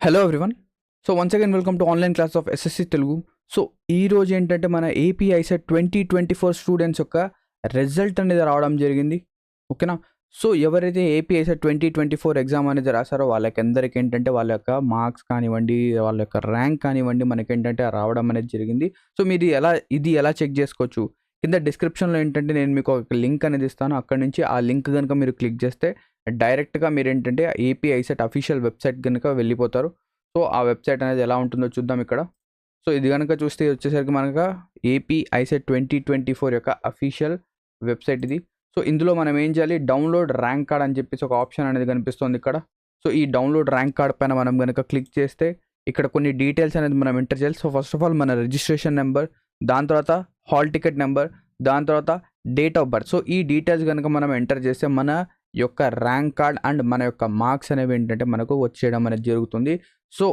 Hello everyone so once again welcome to online class of SSC Telugu so ఈ రోజు ఏంటంటే మన AP ICET twenty twenty four students యొక్క result అనేది రావడం జరిగింది. ఓకేనా సో ఎవరైతే AP ICET twenty twenty four exam అనేది రాసారో వాళ్ళకి అందరికి ఏంటంటే వాళ్ళ యొక్క మార్క్స్ కానివ్వండి వాళ్ళ యొక్క ర్యాంక్ కానివ్వండి మనకి ఏంటంటే రావడం అనేది జరిగింది. సో మీరు ఎలా ఇది ఎలా చెక్ చేసుకోవచ్చు? కింద డిస్క్రిప్షన్లో ఏంటంటే నేను మీకు ఒక లింక్ అనేది ఇస్తాను. అక్కడ నుంచి ఆ లింక్ కనుక మీరు క్లిక్ చేస్తే డైరెక్ట్గా మీరు ఏంటంటే ఏపీ ఐసెట్ అఫీషియల్ వెబ్సైట్ కనుక వెళ్ళిపోతారు. సో ఆ వెబ్సైట్ అనేది ఎలా ఉంటుందో చూద్దాం ఇక్కడ. సో ఇది కనుక చూస్తే వచ్చేసరికి మనకు AP ICET twenty twenty four యొక్క అఫీషియల్ వెబ్సైట్ ఇది. సో ఇందులో మనం ఏం చేయాలి? డౌన్లోడ్ ర్యాంక్ కార్డ్ అని చెప్పేసి ఒక ఆప్షన్ అనేది కనిపిస్తుంది ఇక్కడ. సో ఈ డౌన్లోడ్ ర్యాంక్ కార్డ్ పైన మనం కనుక క్లిక్ చేస్తే ఇక్కడ కొన్ని డీటెయిల్స్ అనేది మనం ఎంటర్ చేయాలి. సో ఫస్ట్ ఆఫ్ ఆల్ మన రిజిస్ట్రేషన్ నెంబర్ దాని తర్వాత హాల్ టికెట్ నెంబర్ దాని తర్వాత డేట్ ఆఫ్ బర్త్. సో ఈ డీటెయిల్స్ కనుక మనం ఎంటర్ చేస్తే మన యొక్క ర్యాంక్ కార్డ్ అండ్ మన యొక్క మార్క్స్ అనేవి ఏంటంటే మనకు వచ్చేయడం అనేది జరుగుతుంది. సో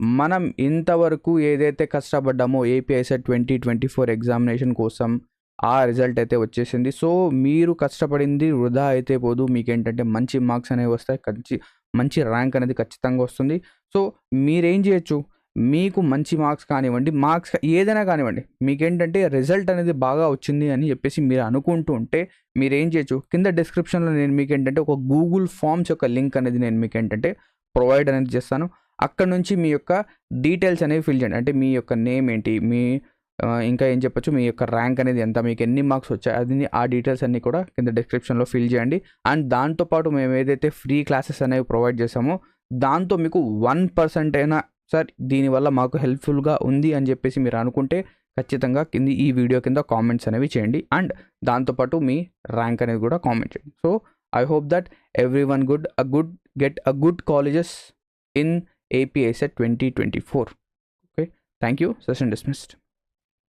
మనం ఇంతవరకు ఏదైతే కష్టపడ్డామో AP ICET twenty twenty four examination కోసం ఆ రిజల్ట్ అయితే వచ్చేసింది. సో మీరు కష్టపడింది వృధా అయితే పోదు. మీకు ఏంటంటే మంచి మార్క్స్ అనేవి వస్తాయి. మంచి మంచి ర్యాంక్ అనేది ఖచ్చితంగా వస్తుంది. సో మీరేం చేయొచ్చు? మీకు మంచి మార్క్స్ కానివ్వండి మార్క్స్ ఏదైనా కానివ్వండి మీకేంటంటే రిజల్ట్ అనేది బాగా వచ్చింది అని చెప్పేసి మీరు అనుకుంటూ ఉంటే మీరు ఏం చేయొచ్చు? కింద డిస్క్రిప్షన్లో నేను మీకు ఏంటంటే ఒక గూగుల్ ఫామ్స్ యొక్క లింక్ అనేది నేను మీకు ఏంటంటే ప్రొవైడ్ అనేది చేస్తాను. అక్కడ నుంచి మీ యొక్క డీటెయిల్స్ అనేవి ఫిల్ చేయండి. అంటే మీ యొక్క నేమ్ ఏంటి మీ ఇంకా ఏం చెప్పొచ్చు? మీ యొక్క ర్యాంక్ అనేది ఎంత మీకు ఎన్ని మార్క్స్ వచ్చాయి? అది ఆ డీటెయిల్స్ అన్నీ కూడా కింద డిస్క్రిప్షన్లో ఫిల్ చేయండి. అండ్ దాంతోపాటు మేము ఏదైతే ఫ్రీ క్లాసెస్ అనేవి ప్రొవైడ్ చేసామో దాంతో మీకు వన్ పర్సెంట్ అయినా సార్ దీనివల్ల మాకు హెల్ప్ఫుల్గా ఉంది అని చెప్పేసి మీరు అనుకుంటే ఖచ్చితంగా కింద ఈ వీడియో కింద కామెంట్స్ అనేవి చేయండి. అండ్ దాంతోపాటు మీ ర్యాంక్ అనేది కూడా కామెంట్ చేయండి. So I hope that every one good uh good get a good colleges in AP ICET twenty twenty four. Okay thank you session dismissed.